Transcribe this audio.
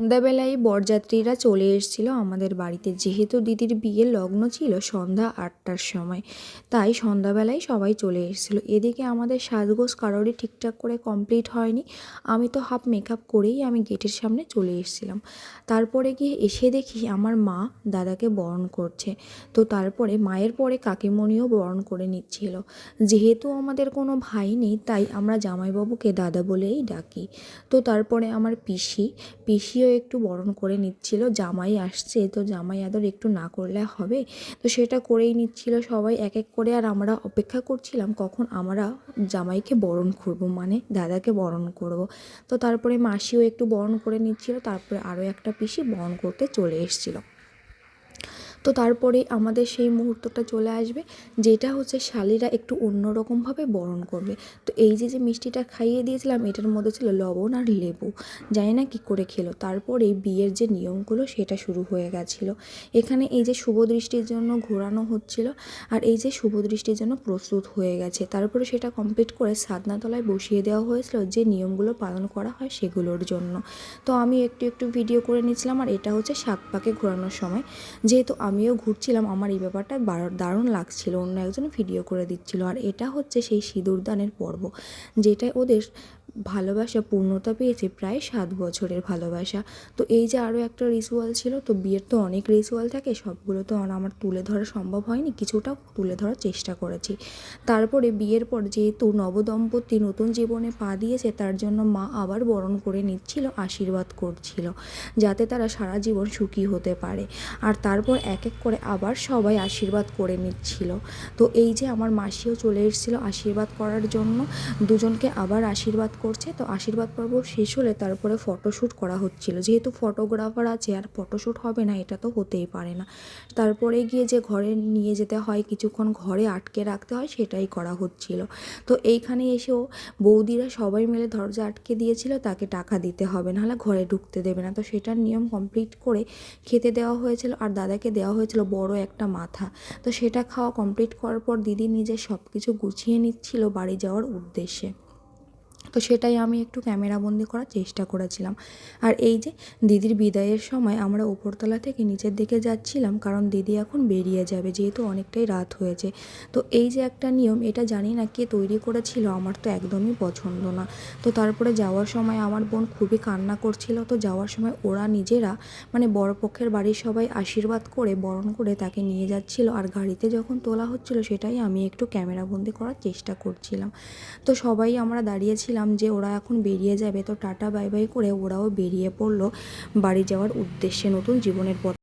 সন্ধ্যাবেলায় বরযাত্রীরা চলে এসেছিল আমাদের বাড়িতে। যেহেতু দিদির বিয়ের লগ্ন ছিল সন্ধ্যা আটটার সময়, তাই সন্ধ্যাবেলায় সবাই চলে এসেছিল। এদিকে আমাদের সাজগোজ কারোরই ঠিকঠাক করে কমপ্লিট হয়নি। আমি তো হাফ মেকআপ করেই আমি গেটের সামনে চলে এসেছিলাম। তারপরে গিয়ে এসে দেখি আমার মা দাদাকে বরণ করছে। তো তারপরে মায়ের পরে কাকিমণিও বরণ করে নিচ্ছিল। যেহেতু আমাদের কোনো ভাই নেই, তাই আমরা জামাইবাবুকে দাদা বলেই ডাকি। তো তারপরে আমার পিসি, পিসিও একটু বরণ করে নিচ্ছিল, জামাই আসছে তো জামাই আদর একটু না করলে হবে? তো সেটা করেই নিচ্ছিল সবাই, এক এক করে। আর আমরা অপেক্ষা করছিলাম কখন আমরা জামাইকে বরণ করব মানে দাদাকে বরণ করব। তো তারপরে মাসিও একটু বরণ করে নিচ্ছিল, তারপরে আরও একটা পিসি বরণ করতে চলে এসেছিল। তো তারপরে আমাদের সেই মুহূর্তটা চলে আসবে, যেটা হচ্ছে শালিরা একটু অন্যরকমভাবে বরণ করবে। তো এই যে যে মিষ্টিটা খাইয়ে দিয়েছিলাম, এটার মধ্যে ছিল লবণ আর লেবু। জানি না কী করে খেলো। তারপরে বিয়ের যে নিয়মগুলো, সেটা শুরু হয়ে গেছিল। এখানে এই যে শুভ দৃষ্টির জন্য ঘোরানো হচ্ছিল, আর এই যে শুভ দৃষ্টির জন্য প্রস্তুত হয়ে গেছে। তারপরে সেটা কমপ্লিট করে সাদনাতলায় বসিয়ে দেওয়া হয়েছিল, যে নিয়মগুলো পালন করা হয় সেগুলোর জন্য। তো আমি একটু একটু ভিডিও করে নিয়েছিলাম, আর এটা হচ্ছে শাক পাকে ঘোরানোর সময়। যেহেতু আমিও ঘুরছিলাম, আমার এই ব্যাপারটা দারুণ লাগছিল। অন্য একজন ভিডিও করে দিচ্ছিল। আর এটা হচ্ছে সেই সিঁদুরদানের পর্ব যেটা ওদের ভালোবাসা, পূর্ণতা পেয়েছে প্রায় সাত বছরের ভালোবাসা। তো এই যে আরও একটা রিচুয়াল ছিল, তো বিয়ের তো অনেক রিচুয়াল থাকে, সবগুলো তো আমার তুলে ধরা সম্ভব হয়নি কিছুটা তুলে ধরার চেষ্টা করেছি। তারপরে বিয়ের পর যেহেতু নবদম্পতি নতুন জীবনে পা দিয়েছে, তার জন্য মা আবার বরণ করে নিচ্ছিল, আশীর্বাদ করছিল, যাতে তারা সারা জীবন সুখী হতে পারে। আর তারপর এক এক করে আবার সবাই আশীর্বাদ করে নিচ্ছিল। তো এই যে আমার মাসিও চলে এসেছিল আশীর্বাদ করার জন্য, দুজনকে আবার আশীর্বাদ করছে, তো আশীর্বাদ পর্ব শেষ হলে তারপরে ফটোশ্যুট করা হচ্ছিল। যেহেতু ফটোগ্রাফার আছে আর ফটোশ্যুট হবে না, এটা তো হতেই পারে না। তারপরে গিয়ে যে ঘরে নিয়ে যেতে হয়, কিছুক্ষণ ঘরে আটকে রাখতে হয়, সেটাই করা হচ্ছিল। তো এইখানে এসেও বৌদিরা সবাই মিলে দরজা আটকে দিয়েছিল, তাকে টাকা দিতে হবে, নাহলে ঘরে ঢুকতে দেবে না। তো সেটার নিয়ম কমপ্লিট করে খেতে দেওয়া হয়েছিল, আর দাদাকে দেওয়া হয়েছিল বড় একটা মাথা। তো সেটা খাওয়া কমপ্লিট করার পর দিদি নিজে সব কিছু গুছিয়ে নিচ্ছিল বাড়ি যাওয়ার উদ্দেশ্যে। তো সেটাই আমি একটু ক্যামেরাবন্দি করার চেষ্টা করেছিলাম। আর এই যে দিদির বিদায়ের সময় আমরা উপরতলা থেকে নিচের দিকে যাচ্ছিলাম, কারণ দিদি এখন বেরিয়ে যাবে, যেহেতু অনেকটাই রাত হয়েছে। তো এই যে একটা নিয়ম, এটা জানি না কে তৈরি করেছিল, আমার তো একদমই পছন্দ না। তো তারপরে যাওয়ার সময় আমার বোন খুবই কান্না করছিল, তো যাওয়ার সময় ওরা নিজেরা মানে বড়পক্ষের বাড়ির সবাই আশীর্বাদ করে, বরণ করে তাকে নিয়ে যাচ্ছিল। আর গাড়িতে যখন তোলা হচ্ছিল, সেটাই আমি একটু ক্যামেরাবন্দি করার চেষ্টা করছিলাম। তো সবাই আমরা দাঁড়িয়েছিলাম যে ওরা এখন বেরিয়ে যাবে, তো টাটা বাই বাই করে ওরাও বেরিয়ে পড়ল বাড়ি যাওয়ার উদ্দেশ্যে নতুন জীবনের পথ।